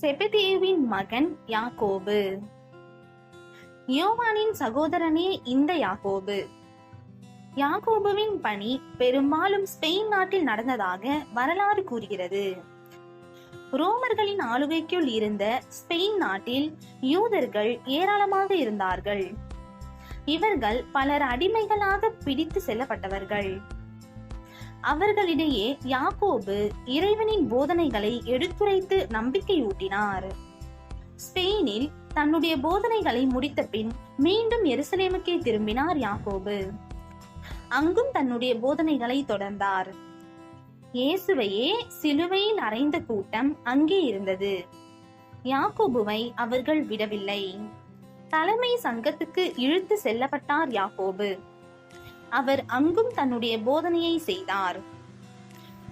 செபதேவின் மகன் யாக்கோபு. யோவானின் சகோதரனே இந்த யாக்கோபு. யாக்கோபுவின் பணி பெரும்பாலும் ஸ்பெயின் நாட்டில் நடந்ததாக வரலாறு கூறுகிறது. ரோமர்களின் ஆளுகைக்குள் இருந்த ஸ்பெயின் நாட்டில் யூதர்கள் ஏராளமாக இருந்தார்கள். இவர்கள் பலர் அடிமைகளாக பிடித்து செல்லப்பட்டவர்கள். அவர்களிடையே யாக்கோபு இறைவனின் போதனைகளை எடுத்துரைத்து நம்பிக்கையூட்டினார். ஸ்பெயினில் தன்னுடைய போதனைகளை முடித்த பின் மீண்டும் எருசலேமுக்கே திரும்பினார் யாக்கோபு. அங்கும் தன்னுடைய போதனைகளை தொடர்ந்தார். இயேசுவையே சிலுவையில் அறைந்த கூட்டம் அங்கே இருந்தது. யாக்கோபுவை அவர்கள் விடவில்லை. தலைமை சங்கத்துக்கு இழுத்து செல்லப்பட்டார் யாக்கோபு. அவர் அங்கும் தன்னுடைய போதனையை செய்தார்.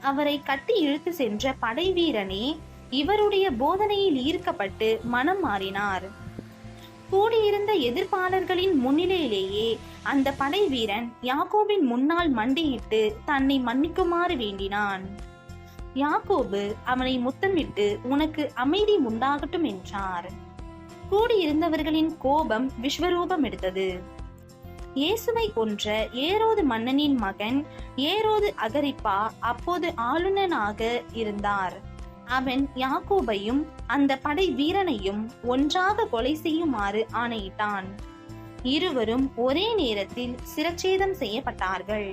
அவரை கட்டி இழுத்து சென்ற படை வீரனே இவருடைய போதனையில் ஈர்க்கப்பட்டு மனம் மாறினார். கூடியிருந்த எதிர்ப்பாளர்களின் முன்னிலையிலேயே அந்த படை வீரன் யாக்கோபின் முன்னால் மண்டியிட்டு தன்னை மன்னிக்குமாறு வேண்டினான். யாக்கோபு அவனை முத்தமிட்டு உனக்கு அமைதி உண்டாகட்டும் என்றார். கூடியிருந்தவர்களின் கோபம் விஸ்வரூபம் எடுத்தது. இயேசுவை கொன்ற ஏரோது மன்னனின் மகன் ஏரோது அகரிப்பா அப்போது ஆளுநனாக இருந்தார். அவன் யாக்கோபையும் அந்த படை வீரனையும் ஒன்றாக கொலை செய்யுமாறு ஆணையிட்டான். இருவரும் ஒரே நேரத்தில் சிரச்சேதம் செய்யப்பட்டார்கள்.